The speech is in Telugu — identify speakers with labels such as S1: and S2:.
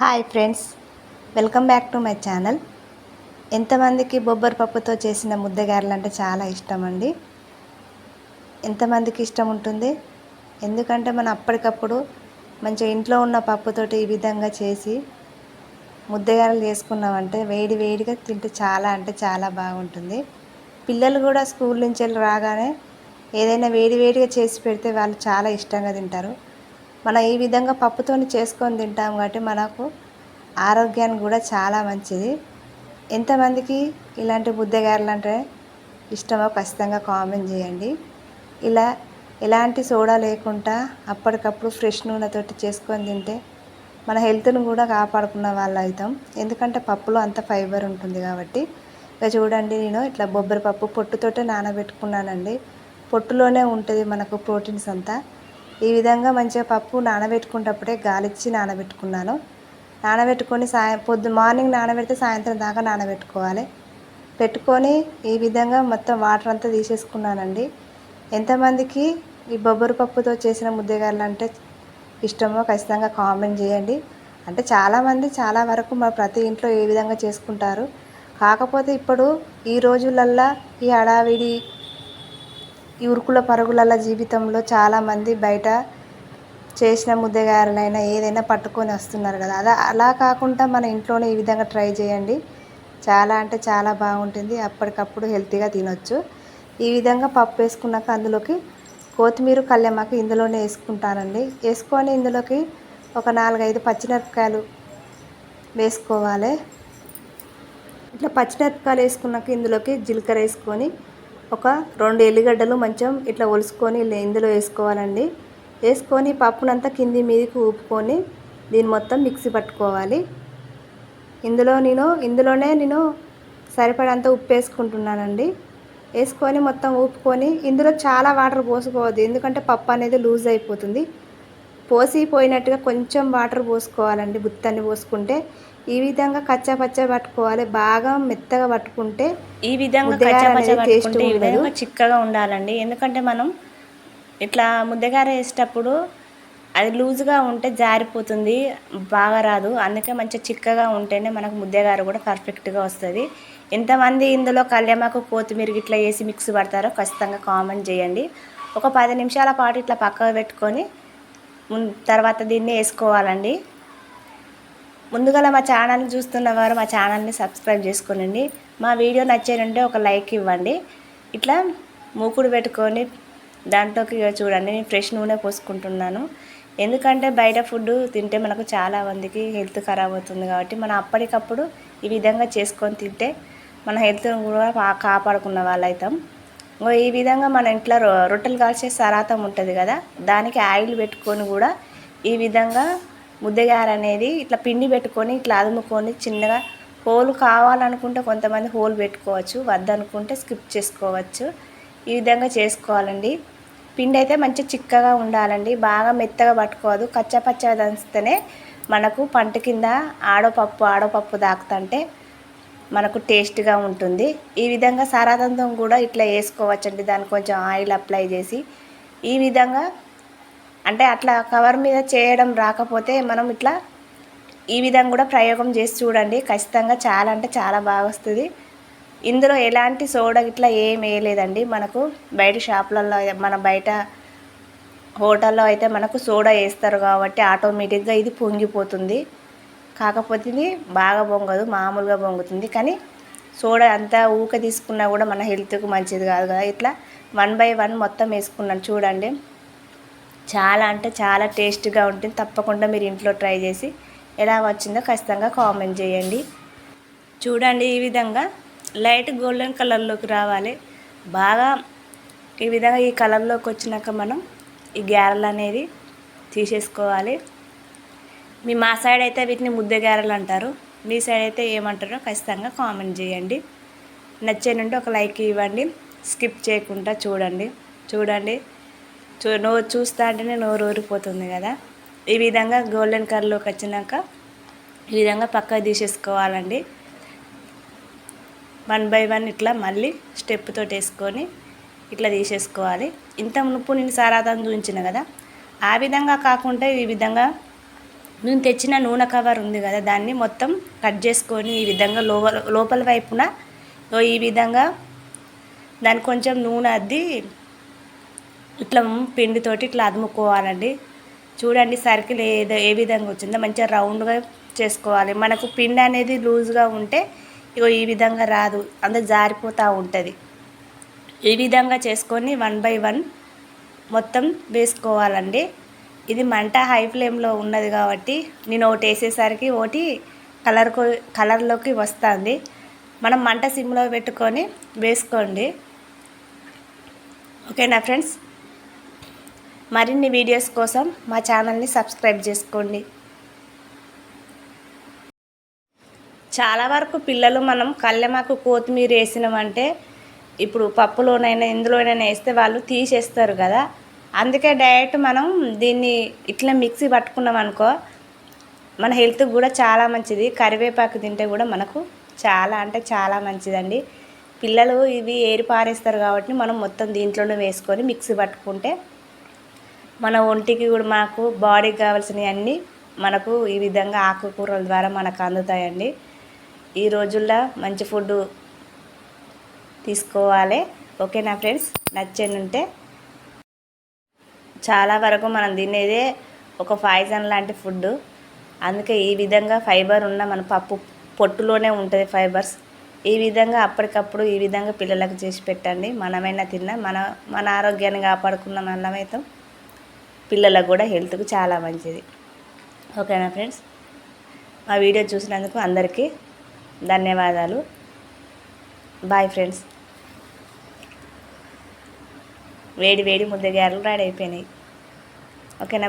S1: Hi friends welcome back to my channel ఎంతమందికి బొబ్బరి పప్పుతో చేసిన ముద్దగారెలు అంటే చాలా ఇష్టం అండి ఎంతమందికి ఇష్టం ఉంటుంది? ఎందుకంటే మనం అప్పటికప్పుడు మంచిగా ఇంట్లో ఉన్న పప్పుతోటి ఈ విధంగా చేసి ముద్దగారెలు చేసుకున్నామంటే వేడి వేడిగా తింటే చాలా అంటే చాలా బాగుంటుంది. పిల్లలు కూడా స్కూల్ నుంచి వెళ్ళి రాగానే ఏదైనా వేడి వేడిగా చేసి పెడితే వాళ్ళు చాలా ఇష్టంగా తింటారు. మనం ఈ విధంగా పప్పుతోని చేసుకొని తింటాం కాబట్టి మనకు ఆరోగ్యానికి కూడా చాలా మంచిది. ఎంతమందికి ఇలాంటి ముద్దగారెలు అంటే ఇష్టమో ఖచ్చితంగా కామెంట్ చేయండి. ఇలా ఎలాంటి సోడా లేకుండా అప్పటికప్పుడు ఫ్రెష్ నూనెతోటి చేసుకొని తింటే మన హెల్త్ను కూడా కాపాడుకున్న వాళ్ళు అవుతాం. ఎందుకంటే పప్పులో అంత ఫైబర్ ఉంటుంది కాబట్టి. ఇక చూడండి నేను ఇట్లా బొబ్బరి పప్పు పొట్టుతోటే నానబెట్టుకున్నానండి. పొట్టులోనే ఉంటుంది మనకు ప్రోటీన్స్ అంతా. ఈ విధంగా మంచిగా పప్పు నానబెట్టుకునేటప్పుడే గాలిచ్చి నానబెట్టుకున్నాను. నానబెట్టుకొని సాయం పొద్దు మార్నింగ్ నానబెడితే సాయంత్రం దాకా నానబెట్టుకోవాలి. పెట్టుకొని ఈ విధంగా మొత్తం వాటర్ అంతా తీసేసుకున్నానండి. ఎంతమందికి ఈ బొబ్బరి పప్పుతో చేసిన ముద్దగారెలు అంటే ఇష్టమో ఖచ్చితంగా కామెంట్ చేయండి. అంటే చాలామంది చాలా వరకు మా ప్రతి ఇంట్లో ఏ విధంగా చేసుకుంటారు. కాకపోతే ఇప్పుడు ఈ రోజులల్లా ఈ హడావిడి ఈ ఉరుకుల పరుగుల జీవితంలో చాలామంది బయట చేసిన ముద్దగారనైనా ఏదైనా పట్టుకొని వస్తున్నారు కదా. అలా అలా కాకుండా మన ఇంట్లోనే ఈ విధంగా ట్రై చేయండి. చాలా అంటే చాలా బాగుంటుంది. అప్పటికప్పుడు హెల్తీగా తినొచ్చు. ఈ విధంగా పప్పు వేసుకున్నాక అందులోకి కొత్తిమీర కళ్యామాకు ఇందులోనే వేసుకుంటానండి. వేసుకొని ఇందులోకి ఒక నాలుగైదు పచ్చిమిరపకాయలు వేసుకోవాలి. ఇట్లా పచ్చిమిరపకాయలు వేసుకున్నాక ఇందులోకి జీలకర్ర వేసుకొని ఒక రెండు ఎల్లిగడ్డలు మంచం ఇట్లా ఒలుసుకొని ఇందులో వేసుకోవాలండి. వేసుకొని పప్పునంతా కింది మీదకి ఊపుకొని దీన్ని మొత్తం మిక్సీ పట్టుకోవాలి. ఇందులో నేను ఇందులోనే నేను సరిపడంత ఉప్పు వేసుకుంటున్నానండి. వేసుకొని మొత్తం ఊపుకొని ఇందులో చాలా వాటర్ పోసుకోవద్దు. ఎందుకంటే పప్పు అనేది లూజ్ అయిపోతుంది. పోసి పోయినట్టుగా కొంచెం వాటర్ పోసుకోవాలండి గుత్తన్ని పోసుకుంటే. ఈ విధంగా కచ్చా పచ్చా పట్టుకోవాలి బాగా మెత్తగా పట్టుకుంటే
S2: ఈ విధంగా పట్టుకుంటే ఈ. విధంగా చిక్కగా ఉండాలండి. ఎందుకంటే మనం ఇట్లా ముద్దగార వేసేటప్పుడు అది లూజ్గా ఉంటే జారిపోతుంది బాగా రాదు. అందుకే మంచిగా చిక్కగా ఉంటేనే మనకు ముద్దగార కూడా పర్ఫెక్ట్గా వస్తుంది. ఎంతమంది ఇందులో కళ్యామాకు కొత్తిమీర ఇట్లా వేసి మిక్స్ పడతారో ఖచ్చితంగా కామెంట్ చేయండి. ఒక పది నిమిషాల పాటు ఇట్లా పక్కకు పెట్టుకొని తర్వాత దీన్ని వేసుకోవాలండి. ముందుగా మా ఛానల్ని చూస్తున్న వారు మా ఛానల్ని సబ్స్క్రైబ్ చేసుకోనండి. మా వీడియో నచ్చేనంటే ఒక లైక్ ఇవ్వండి. ఇట్లా మూకుడు పెట్టుకొని దాంట్లోకి చూడండి నేను ఫ్రెష్ నూనె పోసుకుంటున్నాను. ఎందుకంటే బయట ఫుడ్ తింటే మనకు చాలా మందికి హెల్త్ ఖరాబ్ అవుతుంది కాబట్టి మనం అప్పటికప్పుడు ఈ విధంగా చేసుకొని తింటే మన హెల్త్ను కూడా కాపాడుకున్న వాళ్ళు అవుతాం ఈ విధంగా మన ఇంట్లో రొ- రొట్టెలు కాల్చే సరాతం ఉంటుంది కదా దానికి ఆయిల్ పెట్టుకొని కూడా ఈ విధంగా ముద్దగార అనేది ఇట్లా పిండి పెట్టుకొని ఇట్లా అదుముకొని చిన్నగా హోల్ కావాలనుకుంటే కొంతమంది హోల్ పెట్టుకోవచ్చు వద్దనుకుంటే స్కిప్ చేసుకోవచ్చు. ఈ విధంగా చేసుకోవాలండి. పిండి అయితే మంచి చిక్కగా ఉండాలండి బాగా మెత్తగా పట్టుకోవద్దు. కచ్చా దంచితేనే మనకు పంట కింద ఆడోపప్పు ఆడోపప్పు ఆడో దాకుతుంటే మనకు టేస్ట్గా ఉంటుంది. ఈ విధంగా సారాదంతం కూడా ఇట్లా వేసుకోవచ్చండి. దాన్ని కొంచెం ఆయిల్ అప్లై చేసి ఈ విధంగా అంటే అట్లా కవర్ మీద చేయడం రాకపోతే మనం ఇట్లా ఈ విధంగా కూడా ప్రయోగం చేసి చూడండి. ఖచ్చితంగా చాలా అంటే చాలా బాగా వస్తుంది. ఇందులో ఎలాంటి సోడా ఇట్లా ఏం వేయలేదండి. మనకు బయట షాపులలో మన బయట హోటల్లో అయితే మనకు సోడా వేస్తారు కాబట్టి ఆటోమేటిక్గా ఇది పొంగిపోతుంది. కాకపోతే ఇది బాగా పొంగదు మామూలుగా పొంగుతుంది కానీ సోడా అంతా ఊక తీసుకున్నా కూడా మన హెల్త్కి మంచిది కాదు కదా. ఇట్లా వన్ బై వన్ మొత్తం వేసుకున్నాను చూడండి. చాలా అంటే చాలా టేస్ట్గా ఉంటుంది. తప్పకుండా మీరు ఇంట్లో ట్రై చేసి ఎలా వచ్చిందో ఖచ్చితంగా కామెంట్ చేయండి. చూడండి ఈ విధంగా లైట్ గోల్డెన్ కలర్లోకి రావాలి. బాగా ఈ విధంగా ఈ కలర్లోకి వచ్చినాక మనం ఈ గ్యారెలు అనేది తీసేసుకోవాలి. మీ మా సైడ్ అయితే వీటిని ముద్ద అంటారు. మీ సైడ్ అయితే ఏమంటారో ఖచ్చితంగా కామెంట్ చేయండి. నచ్చేనంటే ఒక లైక్ ఇవ్వండి. స్కిప్ చేయకుండా చూడండి. చూడండి. చూ నోరు చూస్తా అంటేనే నోరు ఊరిపోతుంది కదా. ఈ విధంగా గోల్డెన్ కలర్లోకి వచ్చినాక ఈ విధంగా పక్కకు తీసేసుకోవాలండి. వన్ బై వన్ ఇట్లా మళ్ళీ స్టెప్ తోటి వేసుకొని ఇట్లా తీసేసుకోవాలి. ఇంత మునుపు నేను సారాదాన్ని చూపించిన కదా. ఆ విధంగా కాకుండా ఈ విధంగా నేను తెచ్చిన నూనె కవర్ ఉంది కదా దాన్ని మొత్తం కట్ చేసుకొని ఈ విధంగా లోపల లోపల వైపున ఈ విధంగా దాన్ని కొంచెం నూనె అద్ది ఇట్లా పిండితోటి ఇట్లా అదుముకోవాలండి. చూడండి సర్కిల్ ఏ ఏ విధంగా వచ్చిందో మంచిగా రౌండ్గా చేసుకోవాలి. మనకు పిండి అనేది లూజ్గా ఉంటే ఇగో ఈ విధంగా రాదు అంత జారిపోతూ ఉంటుంది. ఈ విధంగా చేసుకొని వన్ బై వన్ మొత్తం వేసుకోవాలండి. ఇది మంట హై ఫ్లేమ్లో ఉన్నది కాబట్టి నేను ఒకటి వేసేసరికి ఒకటి కలర్కు కలర్లోకి వస్తుంది. మనం మంట సిమ్లో పెట్టుకొని వేసుకోండి. ఓకేనా ఫ్రెండ్స్? మరిన్ని వీడియోస్ కోసం మా ఛానల్ని సబ్స్క్రైబ్ చేసుకోండి. చాలా వరకు పిల్లలు మనం కళ్ళెమాకు కొత్తిమీర వేసినామంటే ఇప్పుడు పప్పులోనైనా ఎందులోనైనా వేస్తే వాళ్ళు తీసేస్తారు కదా. అందుకే డైరెక్ట్ మనం దీన్ని ఇట్లా మిక్సీ పట్టుకున్నాం అనుకో మన హెల్త్కి కూడా చాలా మంచిది. కరివేపాకు తింటే కూడా మనకు చాలా అంటే చాలా మంచిదండి. పిల్లలు ఇవి ఏరి పారేస్తారు కాబట్టి మనం మొత్తం దీంట్లోనే వేసుకొని మిక్సీ పట్టుకుంటే మన ఒంటికి కూడా మనకు బాడీకి కావాల్సినవి అన్నీ మనకు ఈ విధంగా ఆకుకూరల ద్వారా మనకు అందుతాయండి. ఈ రోజుల్లో మంచి ఫుడ్ తీసుకోవాలి. ఓకేనా ఫ్రెండ్స్? నచ్చని ఉంటే చాలా వరకు మనం తినేదే ఒక పాయిజన్ లాంటి ఫుడ్ అందుకే ఈ విధంగా ఫైబర్ ఉన్న మన పప్పు పొట్టులోనే ఉంటుంది ఫైబర్స్. ఈ విధంగా అప్పటికప్పుడు ఈ విధంగా పిల్లలకు చేసి పెట్టండి. మనమైనా తిన్నా మన మన ఆరోగ్యాన్ని కాపాడుకున్న మనమైతే పిల్లలకు కూడా హెల్త్కు చాలా మంచిది. ఓకేనా ఫ్రెండ్స్? మా వీడియో చూసినందుకు అందరికీ ధన్యవాదాలు. Bye friends. వేడి వేడి ముద్దగారలు రెడీ అయిపోయినాయి. ఓకేనా